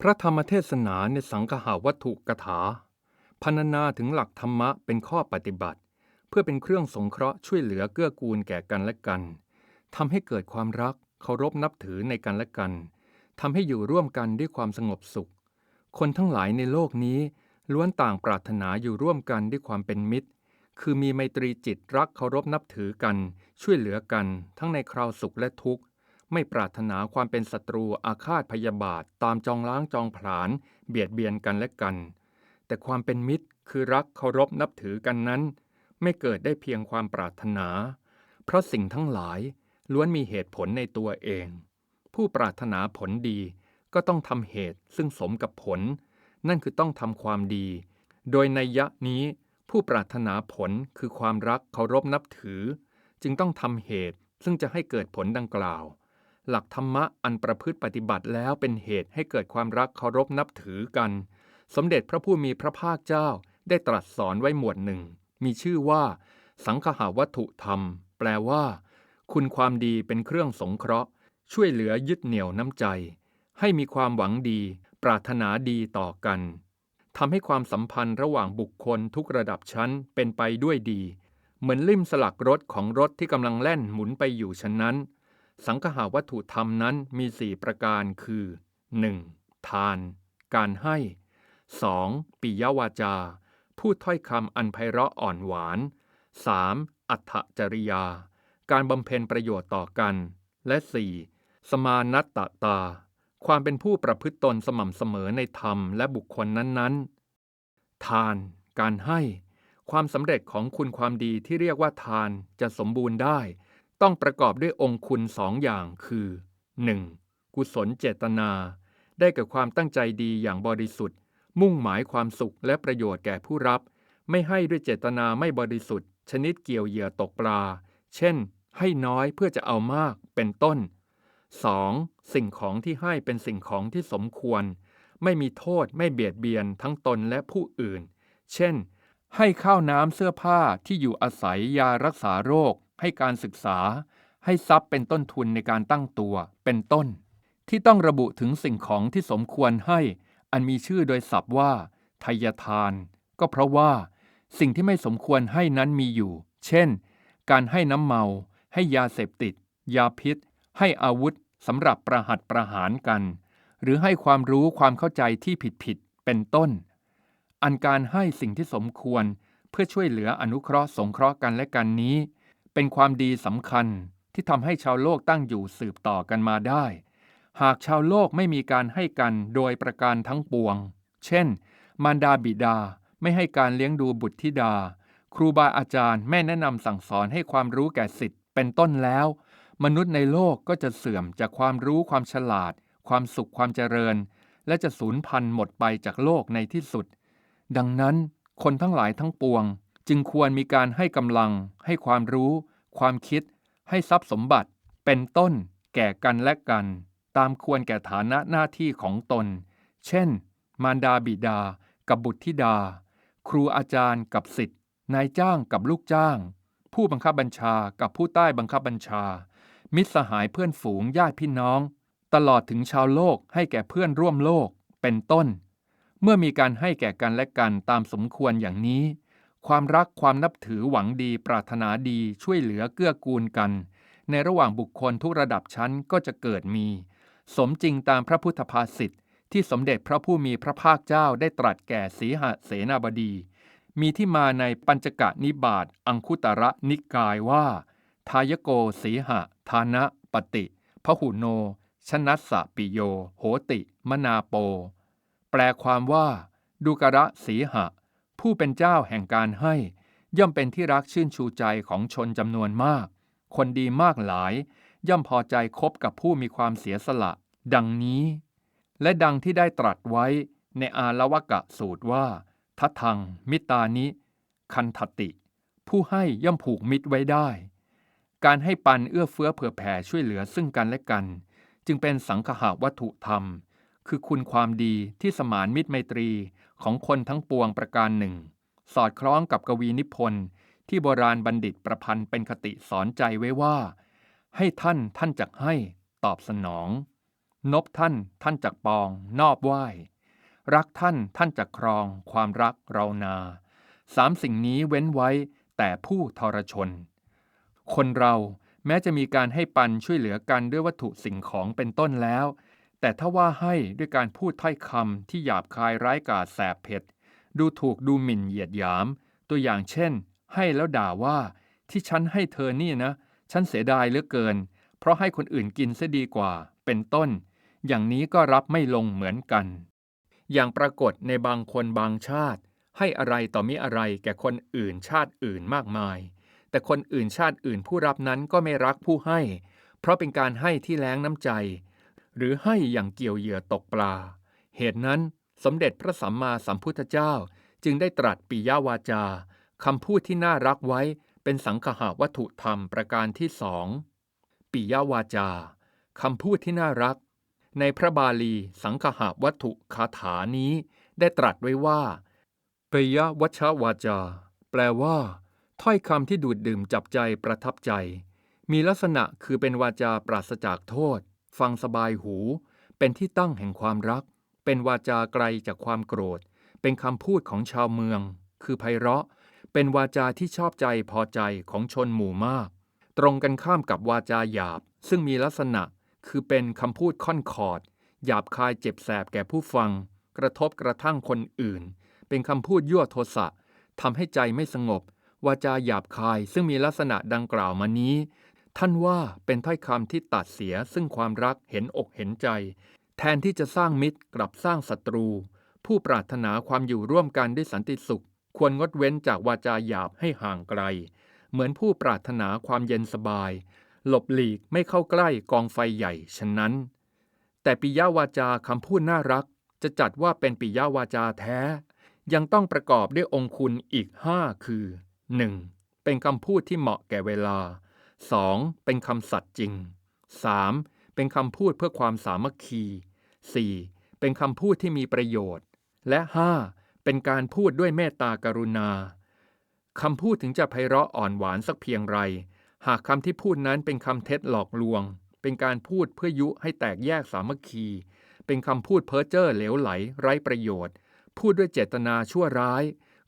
พระธรรมเทศนาในสังคหาวัตถุกถาพรรณนาถึงหลักธรรมะเป็นข้อปฏิบัติ เพื่อเป็นเครื่องสงเคราะห์ช่วยเหลือเกื้อกูลแก่กันและกันทำให้เกิดความรักเคารพนับถือในกันและกันทำให้อยู่ร่วมกันด้วยความสงบสุข คนทั้งหลายในโลกนี้ ล้วนต่างปรารถนาอยู่ร่วมกันด้วยความเป็นมิตร คือมีไมตรีจิตรักเคารพนับถือกัน ช่วยเหลือกัน ทั้งในคราวสุขและทุกข์ ไม่ปรารถนาความเป็นศัตรูอาฆาตพยาบาท ตามจองล้างจองผลาญเบียดเบียนกันและกัน แต่ความเป็นมิตรคือรักเคารพนับถือกันนั้น ไม่เกิดได้เพียงความปรารถนา เพราะสิ่งทั้งหลายล้วนมีเหตุผลในตัวเอง ผู้ปรารถนาผลดีก็ต้องทำเหตุซึ่งสมกับผล นั่นคือต้องทำความดี โดยในยะนี้ ผู้ปรารถนาผลคือความรักเคารพนับถือ จึงต้องทำเหตุซึ่งจะให้เกิดผลดังกล่าว หลักธรรมะอันประพฤติปฏิบัติแล้วเป็นเหตุให้เกิดความรักเคารพนับถือกัน สมเด็จพระผู้มีพระภาคเจ้าได้ตรัสสอนไว้หมวดหนึ่ง มีชื่อว่า สังคหาวัตถุธรรม แปลว่า คุณความดีเป็นเครื่องสงเคราะห์ ช่วยเหลือยึดเหนี่ยวน้ำใจ ให้มีความหวังดี ปรารถนาดีต่อกันทำให้ความสัมพันธ์ระหว่างบุคคลทุกระดับชั้นเป็นไปด้วยดี เหมือนลิ่มสลักรถของรถที่กำลังแล่นหมุนไปอยู่ฉะนั้น สังคหาวัตถุธรรมนั้นมีสี่ประการคือ 1. ทาน การให้ 2. ปิยวาจา พูดถ้อยคำอันไพเราะอ่อนหวาน 3. อัตจริยา การบำเพ็ญประโยชน์ต่อกัน และ 4. สมานัตตาตา ความเป็นผู้ประพฤติตนสม่ำเสมอในธรรมและบุคคลนั้นๆ ทาน การให้ ความสำเร็จของคุณความดีที่เรียกว่าทานจะสมบูรณ์ได้ ต้องประกอบด้วยองค์คุณสองอย่างคือ 1. กุศลเจตนา ได้กับความตั้งใจดีอย่างบริสุทธิ์ มุ่งหมายความสุขและประโยชน์แก่ผู้รับ ไม่ให้ด้วยเจตนาไม่บริสุทธิ์ ชนิดเกี่ยวเหยื่อตกปลา เช่น ให้น้อยเพื่อจะเอามากเป็นต้น 2. สิ่งของที่ให้เป็นสิ่งของที่สมควร ไม่มีโทษไม่เบียดเบียนทั้งตนและผู้อื่น เช่น ให้ข้าวน้ำเสื้อผ้าที่อยู่อาศัยยารักษาโรค ให้การศึกษา ให้ทรัพย์เป็นต้นทุนในการตั้งตัว เป็นต้น ที่ต้องระบุถึงสิ่งของที่สมควรให้ อันมีชื่อโดยศัพท์ว่าทายทาน ก็เพราะว่า สิ่งที่ไม่สมควรให้นั้นมีอยู่ เช่น การให้น้ำเมา ให้ยาเสพติด ยาพิษ ให้อาวุธสำหรับประหัตประหารกัน หรือให้ความรู้ความเข้าใจที่ผิดผิดๆเป็นต้น อันการให้สิ่งที่สมควรเพื่อช่วยเหลืออนุเคราะห์สงเคราะห์กันและกันนี้ เป็นความดีสำคัญที่ทำให้ชาวโลกตั้งอยู่สืบต่อกันมาได้ หากชาวโลกไม่มีการให้กันโดยประการทั้งปวง เช่น มารดาบิดาไม่ให้การเลี้ยงดูบุตรธิดา ครูบาอาจารย์แม่แนะนำสั่งสอนให้ความรู้แก่สิทธิ์เป็นต้นแล้ว มนุษย์ในโลกก็จะเสื่อมจากความรู้ความฉลาด ความสุขความเจริญ และจะสูญพันธุ์หมดไปจากโลกในที่สุด ดังนั้นคนทั้งหลายทั้งปวง จึงควรมีการให้กำลัง ให้ความรู้ ความคิด ให้ทรัพย์สมบัติ เป็นต้น แก่กันและกัน ตามควรแก่ฐานะหน้าที่ของตน เช่น มารดาบิดา กับบุตรธิดา ครูอาจารย์กับสิทธิ์นายจ้างกับลูกจ้าง ผู้บังคับบัญชากับผู้ใต้บังคับบัญชา มิตรสหายเพื่อนฝูงญาติพี่น้อง ตลอดถึงชาวโลกให้แก่เพื่อนร่วมโลก เป็นต้น เมื่อมีการให้แก่กันและกันตามสมควรอย่างนี้ ความรักความนับถือหวังดีปรารถนาดีช่วยเหลือเกื้อกูลกัน ในระหว่างบุคคลทุกระดับชั้นก็จะเกิดมี สมจริงตามพระพุทธภาษิตที่สมเด็จพระผู้มีพระภาคเจ้าได้ตรัสแก่สีหเสนาบดี มีที่มาในปัญจกะนิบาตอังคุตระนิกายว่า ทายโกสีหะ ทานะปฏิพหุโน ชนัสสะปิโย โหติ มนาโป แปลความว่าดูกระสีหะ ผู้เป็นเจ้าแห่งการให้ ย่อมเป็นที่รักชื่นชูใจของชนจำนวนมาก คนดีมากหลาย ย่อมพอใจคบกับผู้มีความเสียสละ ดังนี้ และดังที่ได้ตรัสไว้ในอาลวกะสูตรว่าทัทัง มิตานิ คันทติ ผู้ให้ย่อมผูกมิตรไว้ได้ การให้ปันเอื้อเฟื้อเผื่อแผ่ช่วยเหลือซึ่งกันและกัน จึงเป็นสังคหาวัตถุธรรม คือคุณความดีที่สมานมิตรไมตรี ของคนทั้งปวงประการหนึ่ง สอดคล้องกับกวีนิพนธ์ที่โบราณบัณฑิตประพันธ์เป็นคติสอนใจไว้ว่า ให้ท่านท่านจักให้ตอบสนอง นบท่านท่านจักปอง นอบไหว้ รักท่านท่านจักครอง ความรักเรานาสามสิ่งนี้เว้นไว้แต่ผู้ทรชน คนเราแม้จะมีการให้ปันช่วยเหลือกันด้วยวัตถุสิ่งของเป็นต้นแล้ว แต่ถ้าว่าให้ด้วยการพูดถ้อยคำที่หยาบคายร้ายกาจแสบเผ็ด ดูถูกดูหมิ่นเหยียดหยาม ตัวอย่างเช่น ให้แล้วด่าว่าที่ฉันให้เธอนี่นะ ฉันเสียดายเหลือเกิน เพราะให้คนอื่นกินซะดีกว่า เป็นต้น อย่างนี้ก็รับไม่ลงเหมือนกัน อย่างปรากฏในบางคนบางชาติ ให้อะไรต่อมิอะไรแก่คนอื่นชาติอื่นมากมาย แต่คนอื่นชาติอื่นผู้รับนั้นก็ไม่รักผู้ให้ เพราะเป็นการให้ที่แล้งน้ำใจ หรือให้อย่างเกี่ยวเหยื่อตกปลา เหตุนั้นสมเด็จพระสัมมาสัมพุทธเจ้าจึงได้ตรัสปิยวาจาคำพูดที่น่ารักไว้เป็นสังคหาวัตถุธรรมประการที่สองปิยวาจาคำพูดที่น่ารัก ในพระบาลีสังคหาวัตถุคาถานี้ ได้ตรัสไว้ว่าปิยวัชวาจา แปลว่า ถ้อยคำที่ดูดดื่มจับใจประทับใจ มีลักษณะคือเป็นวาจาปราศจากโทษ ฟังสบายหู เป็นที่ตั้งแห่งความรัก เป็นวาจาไกลจากความโกรธ เป็นคำพูดของชาวเมือง คือไพเราะ เป็นวาจาที่ชอบใจพอใจของชนหมู่มาก ตรงกันข้ามกับวาจาหยาบ ซึ่งมีลักษณะ คือเป็นคำพูดค่อนขอด หยาบคายเจ็บแสบแก่ผู้ฟัง กระทบกระทั่งคนอื่น เป็นคำพูดยั่วโทสะทำให้ใจไม่สงบ วาจาหยาบคายซึ่งมีลักษณะดังกล่าวมานี้ ท่านว่าเป็นถ้อยคำที่ตัดเสียซึ่งความรักเห็นอกเห็นใจ แทนที่จะสร้างมิตรกลับสร้างศัตรู ผู้ปรารถนาความอยู่ร่วมกันด้วยสันติสุข ควรงดเว้นจากวาจาหยาบให้ห่างไกล เหมือนผู้ปรารถนาความเย็นสบาย หลบหลีกไม่เข้าใกล้กองไฟใหญ่ฉะนั้น แต่ปิยาวาจาคำพูดน่ารัก จะจัดว่าเป็นปิยาวาจาแท้ ยังต้องประกอบด้วยองคุณอีกห้าคือ 1. เป็นคำพูดที่เหมาะแก่เวลา 2. เป็นคำสัตย์จริง 3. เป็นคำพูดเพื่อความสามัคคี 4. เป็นคำพูดที่มีประโยชน์ และ 5. เป็นการพูดด้วยเมตตากรุณาคำพูดถึงจะไพเราะอ่อนหวานสักเพียงไร หากคำที่พูดนั้นเป็นคำเท็จหลอกลวง เป็นการพูดเพื่อยุให้แตกแยกสามัคคี เป็นคำพูดเพ้อเจ้อเหลวไหล ไร้ประโยชน์ พูดด้วยเจตนาชั่วร้าย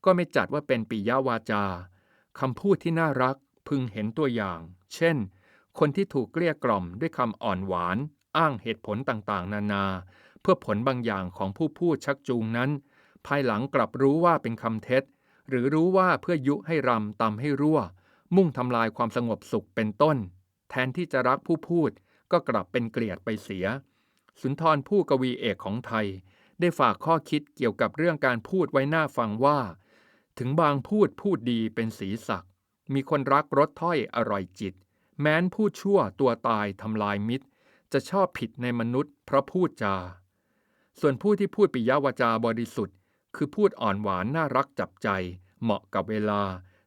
ก็ไม่จัดว่าเป็นปิยวาจาคำพูดที่น่ารักพึงเห็นตัวอย่าง เช่น คนที่ถูกเกลี้ยกล่อมด้วยคำอ่อนหวาน อ้างเหตุผลต่างๆ นานา เพื่อผลบางอย่างของผู้พูดชักจูงนั้น ภายหลังกลับรู้ว่าเป็นคำเท็จ หรือรู้ว่าเพื่อยุให้รำตำให้รั่ว มุ่งทำลายความสงบสุขเป็นต้น แทนที่จะรักผู้พูดก็กลับเป็นเกลียดไปเสีย สุนทรผู้กวีเอกของไทย ได้ฝากข้อคิดเกี่ยวกับเรื่องการพูดไว้หน้าฟังว่า ถึงบางพูดพูดดีเป็นสีสัก มีคนรักรสถ้อยอร่อยจิต แม้นพูดชั่วตัวตายทำลายมิตร จะชอบผิดในมนุษย์เพราะพูดจา ส่วนผู้ที่พูดปิยวาจาบริสุทธิ์ คือพูดอ่อนหวานน่ารักจับใจ เหมาะกับเวลา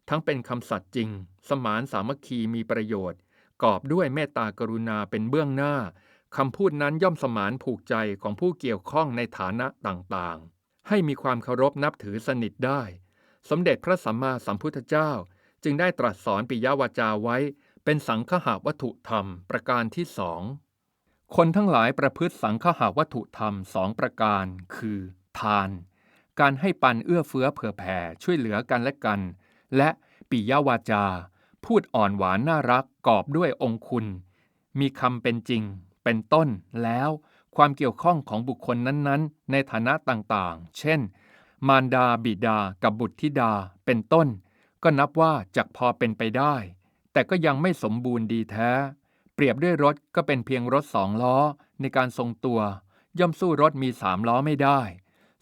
ทั้งเป็นคำสัตย์จริง สมานสามัคคีมีประโยชน์ กอบด้วยเมตตากรุณาเป็นเบื้องหน้าคำพูดนั้นย่อมสมานผูกใจของผู้เกี่ยวข้องในฐานะต่างๆ ให้มีความเคารพนับถือสนิทได้ สมเด็จพระสัมมาสัมพุทธเจ้า จึงได้ตรัสสอนปิยวาจาไว้เป็นสังฆหาวัตถุธรรมประการที่สอง คนทั้งหลายประพฤติสังฆหาวัตถุธรรมสองประการ คือ ทาน การให้ปันเอื้อเฟื้อเผื่อแผ่ช่วยเหลือกันและกัน และปิยวาจา พูดอ่อนหวานน่ารักกอบด้วยองคุณ มีคำเป็นจริง เป็นต้นแล้ว ความเกี่ยวข้องของบุคคลนั้นๆ ในฐานะต่างๆ เช่น มารดาบิดากับบุตรธิดาเป็นต้น ก็นับว่าจักพอเป็นไปได้ แต่ก็ยังไม่สมบูรณ์ดีแท้ เปรียบด้วยรถก็เป็นเพียงรถสองล้อในการทรงตัว ย่อมสู้รถมีสามล้อไม่ได้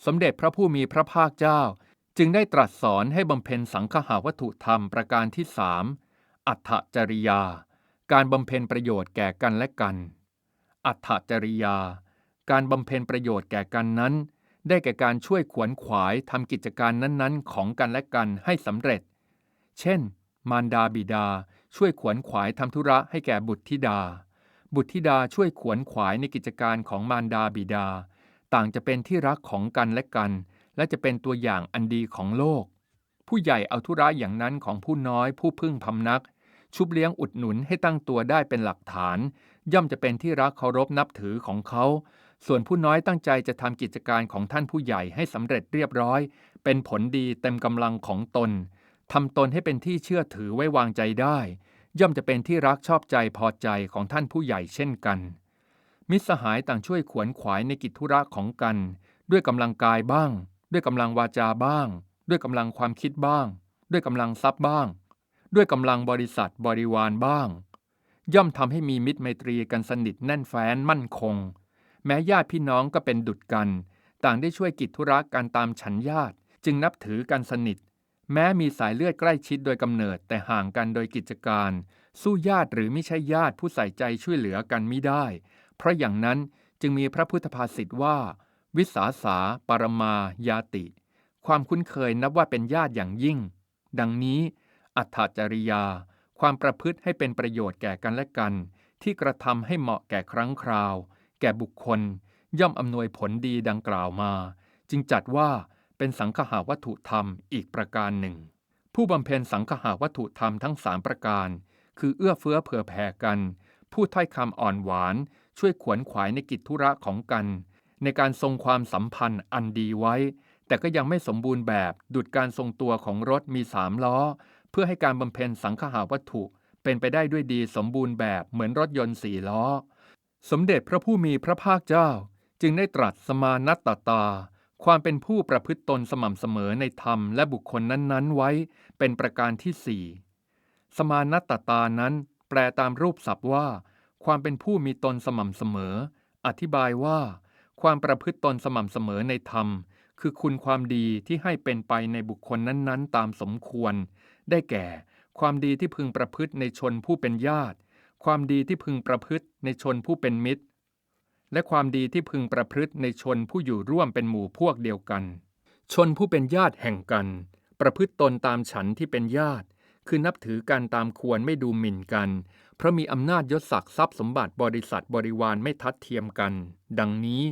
สมเด็จพระผู้มีพระภาคเจ้า จึงได้ตรัสสอนให้บำเพ็ญสังฆหาวัตถุธรรมประการที่สามอัฏฐจริยา การบำเพ็ญประโยชน์แก่กันและกัน อัฏฐจริยา การบำเพ็ญประโยชน์แก่กันนั้น ได้แก่การช่วยขวนขวายทำกิจการนั้นๆ ของกันและกันให้สำเร็จ เช่น มารดาบิดาช่วยขวนขวายทำธุระให้แก่บุตรธิดา บุตรธิดาช่วยขวนขวายในกิจการของมารดาบิดา ต่างจะเป็นที่รักของกันและกัน และจะเป็นตัวอย่างอันดีของโลก ผู้ใหญ่เอาธุระอย่างนั้นของผู้น้อยผู้พึ่งพำนัก ชุบเลี้ยงอุดหนุนให้ตั้งตัวได้เป็นหลักฐาน ย่อมจะเป็นที่รักเคารพนับถือของเขา ส่วนผู้น้อยตั้งใจจะทำกิจการของท่านผู้ใหญ่ให้สำเร็จเรียบร้อย เป็นผลดีเต็มกำลังของตน ทำตนให้เป็นที่เชื่อถือไว้วางใจได้ ย่อมจะเป็นที่รักชอบใจพอใจของท่านผู้ใหญ่เช่นกัน มิตรสหายต่างช่วยขวนขวายในกิจธุระของกัน ด้วยกำลังกายบ้าง ด้วยกำลังวาจาบ้าง ด้วยกำลังความคิดบ้าง ด้วยกำลังทรัพย์บ้าง ด้วยกำลังบริษัทบริวารบ้าง ย่อมทำให้มีมิตรไมตรีกันสนิทแน่นแฟ้นมั่นคง แม้ญาติพี่น้องก็เป็นดุจกัน ต่างได้ช่วยกิจธุระกันตามฉันญาติ จึงนับถือกันสนิท แม้มีสายเลือดใกล้ชิดโดยกำเนิดแต่ห่างกันโดยกิจการ สู้ญาติหรือไม่ใช่ญาติผู้ใส่ใจช่วยเหลือกันไม่ได้ เพราะอย่างนั้นจึงมีพระพุทธภาษิตว่า วิสาสา ปรมายาติ ความคุ้นเคยนับว่าเป็นญาติอย่างยิ่ง ดังนี้ อัตถจริยา ความประพฤติให้เป็นประโยชน์แก่กันและกัน ที่กระทำให้เหมาะแก่ครั้งคราว แก่บุคคล ย่อมอำนวยผลดีดังกล่าวมา จึงจัดว่า เป็นสังคหาวัตถุธรรมอีกประการหนึ่ง ผู้บำเพ็ญสังคหาวัตถุธรรมทั้งสามประการ คือเอื้อเฟื้อเผื่อแผ่กัน พูดถ้อยคำอ่อนหวาน ช่วยขวนขวายในกิจธุระของกัน ในการทรงความสัมพันธ์อันดีไว้ แต่ก็ยังไม่สมบูรณ์แบบดุดการทรงตัวของรถมีสามล้อ เพื่อให้การบำเพ็ญสังคหาวัตถุเป็นไปได้ด้วยดีสมบูรณ์แบบเหมือนรถยนต์สี่ล้อ สมเด็จพระผู้มีพระภาคเจ้า จึงได้ตรัสสมานัตตตา ความเป็นผู้ประพฤติตนสม่ำเสมอในธรรมและบุคคลนั้นๆ ไว้เป็นประการที่สี่สมานัตตานั้น แปลตามรูปศัพท์ว่า ความเป็นผู้มีตนสม่ำเสมอ อธิบายว่า ความประพฤติตนสม่ำเสมอในธรรม คือคุณความดีที่ให้เป็นไปในบุคคลนั้นๆ ตามสมควร ได้แก่ ความดีที่พึงประพฤติในชนผู้เป็นญาติ ความดีที่พึงประพฤติในชนผู้เป็นมิตร และความดีที่พึงประพฤติในชนผู้อยู่ร่วมเป็นหมู่พวกเดียวกัน ชนผู้เป็นญาติแห่งกัน ประพฤติตนตามฉันที่เป็นญาติ คือนับถือกันตามควรไม่ดูหมิ่นกัน เพราะมีอำนาจยศศักดิ์ทรัพย์สมบัติบริษัทบริวารไม่ทัดเทียมกัน ดังนี้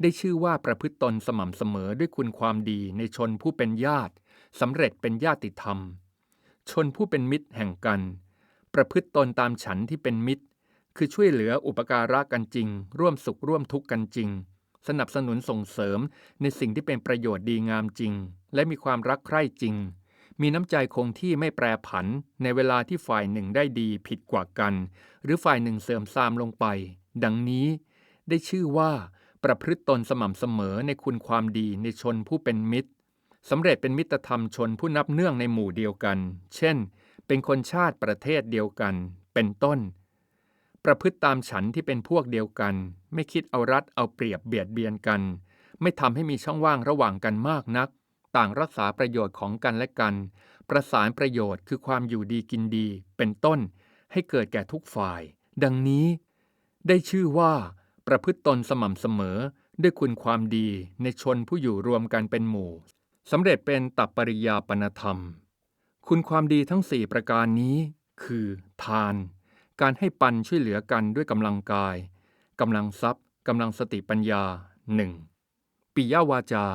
ได้ชื่อว่าประพฤติตนสม่ำเสมอด้วยคุณความดีในชนผู้เป็นญาติสำเร็จเป็นญาติธรรม ชนผู้เป็นมิตรแห่งกัน ประพฤติตนตามฉันที่เป็นมิตร คือช่วยเหลืออุปการะกันจริง ร่วมสุขร่วมทุกข์กันจริง สนับสนุนส่งเสริมในสิ่งที่เป็นประโยชน์ดีงามจริง และมีความรักใคร่จริง มีน้ำใจคงที่ไม่แปรผัน ในเวลาที่ฝ่ายหนึ่งได้ดีผิดกว่ากัน หรือฝ่ายหนึ่งเสื่อมทรามลงไป ดังนี้ ได้ชื่อว่า ประพฤติตนสม่ำเสมอในคุณความดีในชนผู้เป็นมิตรสำเร็จเป็นมิตรธรรมชนผู้นับเนื่องในหมู่เดียวกัน เช่น เป็นคนชาติประเทศเดียวกัน เป็นต้น ประพฤติตามฉันที่เป็นพวกเดียวกัน ไม่คิดเอารัดเอาเปรียบเบียดเบียนกัน ไม่ทำให้มีช่องว่างระหว่างกันมากนัก ต่างรักษาประโยชน์ของกันและกัน ประสานประโยชน์คือความอยู่ดีกินดี เป็นต้น ให้เกิดแก่ทุกฝ่าย ดังนี้ ได้ชื่อว่า ประพฤติตนสม่ำเสมอ ด้วยคุณความดีในชนผู้อยู่รวมกันเป็นหมู่สำเร็จเป็นตับปริยาปนธรรม คุณความดีทั้งสี่ประการนี้ คือ ทาน การให้ปันช่วยเหลือกันด้วยกำลังกายกำลังทรัพย์กำลังสติปัญญาหนึ่งปิยวาจา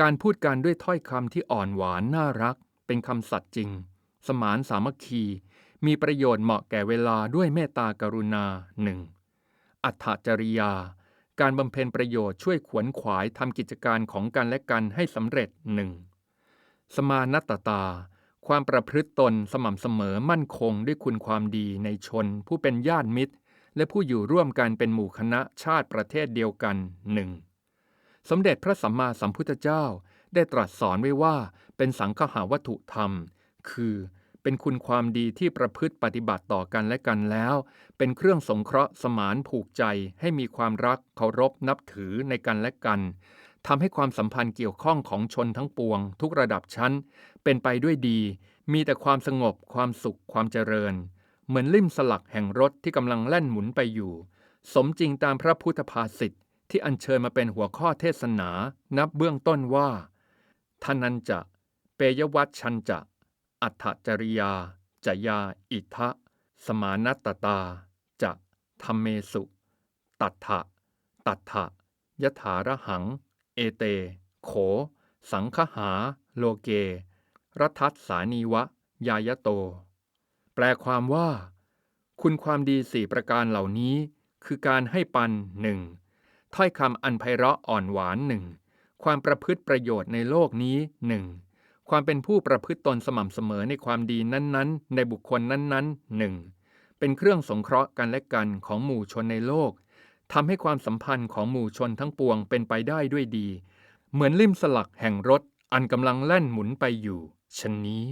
การพูดกันด้วยถ้อยคำที่อ่อนหวานน่ารัก เป็นคำสัตย์จริง สมานสามัคคี มีประโยชน์เหมาะแก่เวลาด้วยเมตตากรุณาหนึ่งอัตถจริยา การบำเพ็ญประโยชน์ช่วยขวนขวายทำกิจการของกันและกันให้สำเร็จหนึ่งสมานัตตา ความประพฤติตนสม่ำเสมอมั่นคงด้วยคุณความดีในชน ผู้เป็นญาติมิตร และผู้อยู่ร่วมกันเป็นหมู่คณะชาติประเทศเดียวกันหนึ่งสมเด็จพระสัมมาสัมพุทธเจ้าได้ตรัสสอนไว้ว่าเป็นสังฆหาวัตถุธรรม คือเป็นคุณความดีที่ประพฤติปฏิบัติต่อกันและกันแล้ว เป็นเครื่องสงเคราะห์สมานผูกใจให้มีความรักเคารพนับถือในกันและกัน ทำให้ความสัมพันธ์เกี่ยวข้องของชนทั้งปวง ทุกระดับชั้น เป็นไปด้วยดี มีแต่ความสงบ ความสุข ความเจริญ เหมือนลิ่มสลักแห่งรถที่กำลังแล่นหมุนไปอยู่ สมจริงตามพระพุทธภาษิตที่อัญเชิญมาเป็นหัวข้อเทศนา นับเบื้องต้นว่าทนันจะ เปยวัตชันจะ อัฏฐจริยา จยา อิทะ สมานัตตา จะธรรมเมสุ ตัทธะตัทธะยถาระหัง เอเต โข สังคหา โลเก รัทัสสานีวะ ยายโต แปลความว่า คุณความดีสี่ประการเหล่านี้ คือการให้ปันหนึ่งถ้อยคำอันไพเราะอ่อนหวานหนึ่งความประพฤติประโยชน์ในโลกนี้หนึ่งความเป็นผู้ประพฤติตนสม่ำเสมอในความดีนั้นๆ ในบุคคลนั้นๆหนึ่งเป็นเครื่องสงเคราะห์กันและกันของหมู่ชนในโลก ทำให้ความสัมพันธ์ของหมู่ชนทั้งปวงเป็นไปได้ด้วยดี เหมือนลิ่มสลักแห่งรถอันกำลังแล่นหมุนไปอยู่ชนนี้